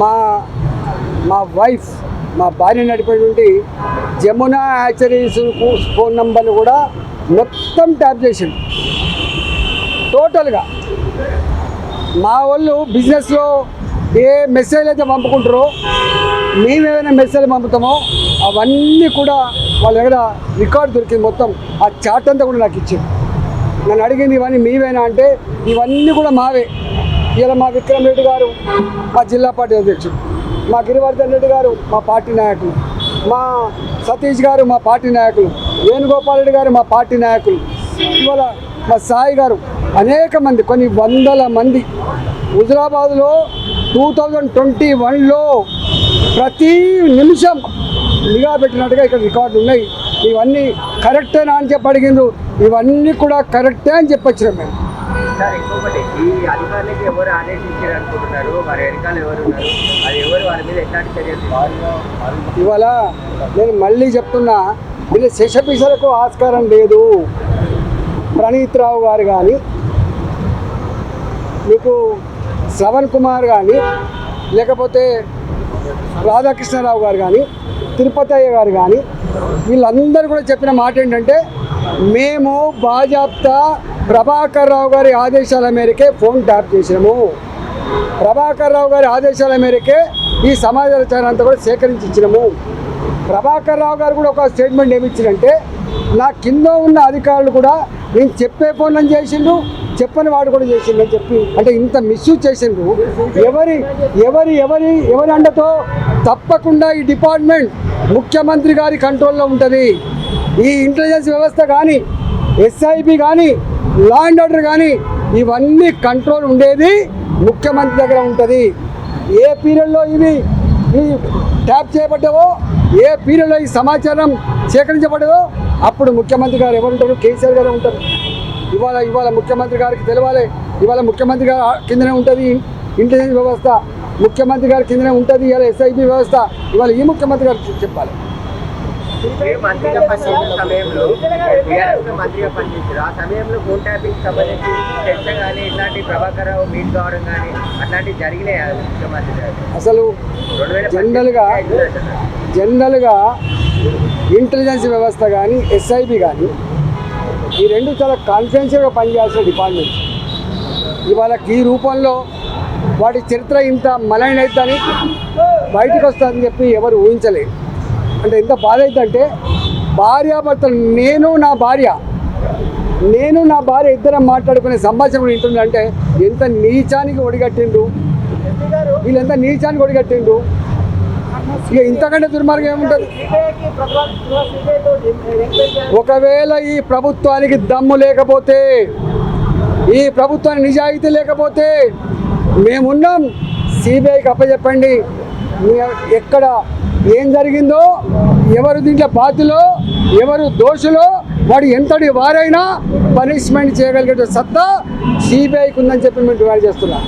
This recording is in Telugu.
మా మా వైఫ్ మా భార్య నడిపేటువంటి జమునా హ్యాచరీస్ ఫోన్ నంబర్లు కూడా మొత్తం ట్యాప్ చేసిండు. టోటల్గా మా వాళ్ళు బిజినెస్లో ఏ మెసేజ్ అయితే పంపుకుంటారో మేమేమైనా మెసేజ్ పంపుతామో అవన్నీ కూడా వాళ్ళ దగ్గర రికార్డ్ దొరికింది మొత్తం. ఆ చార్ట్ అంతా కూడా నాకు ఇచ్చింది నన్ను అడిగింది ఇవన్నీ మీవేనా అంటే ఇవన్నీ కూడా మావే. ఇలా మా విక్రమ్ రెడ్డి గారు మా జిల్లా పార్టీ అధ్యక్షుడు మా గిరివర్ధన్ రెడ్డి గారు మా పార్టీ నాయకులు మా సతీష్ గారు మా పార్టీ నాయకులు వేణుగోపాల్ రెడ్డి గారు మా పార్టీ నాయకులు ఇవాళ మా సాయి గారు అనేక మంది కొన్ని వందల మంది. హుజరాబాద్లో టూ థౌజండ్ ట్వంటీ వన్లో ప్రతి నిమిషం నిఘా పెట్టినట్టుగా ఇక్కడ రికార్డులు ఉన్నాయి. ఇవన్నీ కరెక్టేనా అని చెప్పి అడిగిండ్రు. ఇవన్నీ కూడా కరెక్టే అని చెప్పొచ్చినాం మేము. సార్ ఇంకొకటి ఈ అధికారులకి ఎవరు ఆదేశించారు అనుకుంటున్నారు వారి వెనకాల ఎవరు ఉన్నారు? అది ఎవరు వారి మీద ఎట్లాంటి చర్యలు ఇవాళ నేను మళ్ళీ చెప్తున్నా వీళ్ళ శిషపిషలకు ఆస్కారం లేదు. ప్రణీత్ రావు గారు కానీ మీకు శ్రవణ్ కుమార్ కానీ లేకపోతే రాధాకృష్ణరావు గారు కానీ తిరుపతయ్య గారు కానీ వీళ్ళందరూ కూడా చెప్పిన మాట ఏంటంటే మేము బాజాప్తా ప్రభాకర్ రావు గారి ఆదేశాల మేరకే ఫోన్ ట్యాప్ చేసినాము. ప్రభాకర్ రావు గారి ఆదేశాల మేరకే ఈ సమాచారం అంతా కూడా సేకరించి ఇచ్చినాము. ప్రభాకర్ రావు గారు కూడా ఒక స్టేట్మెంట్ ఏమి ఇచ్చిందంటే నా కింద ఉన్న అధికారులు కూడా నేను చెప్పే ఫోన్లను చేసిండు చెప్పని వాడు కూడా చేసిండు అని చెప్పి అంటే ఇంత మిస్యూజ్ చేసిండు ఎవరి ఎవరి ఎవరి ఎవరి అండతో తప్పకుండా ఈ డిపార్ట్మెంట్ ముఖ్యమంత్రి గారి కంట్రోల్లో ఉంటుంది. ఈ ఇంటెలిజెన్స్ వ్యవస్థ కానీ ఎస్ఐబి కానీ లా అండ్ ఆర్డర్ కానీ ఇవన్నీ కంట్రోల్ ఉండేది ముఖ్యమంత్రి దగ్గర ఉంటుంది. ఏ పీరియడ్లో ఇవి ట్యాప్ చేయబడ్డావో ఏ పీరియడ్లో ఈ సమాచారం సేకరించబడ్డదో అప్పుడు ముఖ్యమంత్రి గారు ఎవరు ఉంటారు? కేసీఆర్ గారు ఉంటారు. ఇవాళ ఇవాళ ముఖ్యమంత్రి గారికి తెలవాలి. ఇవాళ ముఖ్యమంత్రి గారు కిందనే ఉంటుంది ఇంటెలిజెన్స్ వ్యవస్థ. ముఖ్యమంత్రి గారి కిందనే ఉంటుంది ఇవాళ ఎస్ఐబి వ్యవస్థ ఇవాళ ఈ ముఖ్యమంత్రి గారు చెప్పాలి మంత్రిగా పనిచేసిన సమయంలో టీఆర్ఎస్లో మంత్రిగా పనిచేశారు ఆ సమయంలో ఫోన్ ట్యాపింగ్ సంబంధించి చర్చ కానీ ఇట్లాంటి ప్రభాకర్ రావు మీట్ కావడం కానీ అట్లాంటివి జరిగినాయి ఆ ముఖ్యమంత్రి గారు. అసలు జనరల్గా. జనరల్గా ఇంటెలిజెన్స్ వ్యవస్థ కానీ ఎస్ఐబి కానీ ఈ రెండు చాలా కాన్ఫిడెన్షియల్గా పనిచేయాల్సిన డిపార్ట్మెంట్ ఇవాళ ఈ రూపంలో వాటి చరిత్ర ఇంత మలైన అవుతుందని బయటకు వస్తుందని చెప్పి ఎవరు ఊహించలేదు అంటే ఎంత బాధ అవుతుందంటే భార్యాభర్తలు నేను నా భార్య నేను నా భార్య ఇద్దరం మాట్లాడుకునే సంభాషణ కూడా వింటుందంటే ఎంత నీచానికి ఒడిగట్టిండు వీళ్ళు ఎంత నీచానికి ఒడిగట్టిండు ఇక ఇంతకంటే దుర్మార్గం ఏముంటుంది? ఒకవేళ ఈ ప్రభుత్వానికి దమ్ము లేకపోతే ఈ ప్రభుత్వానికి నిజాయితీ లేకపోతే మేమున్నాం. సిబిఐకి అప్పచెప్పండి. ఎక్కడ ఏం జరిగిందో ఎవరు దీంట్లో బాధ్యులో ఎవరు దోషులో వాడు ఎంతటి వారైనా పనిష్మెంట్ చేయగలిగే సత్తా సిబిఐకి ఉందని చెప్పి మేము డిమాండ్ చేస్తున్నాం.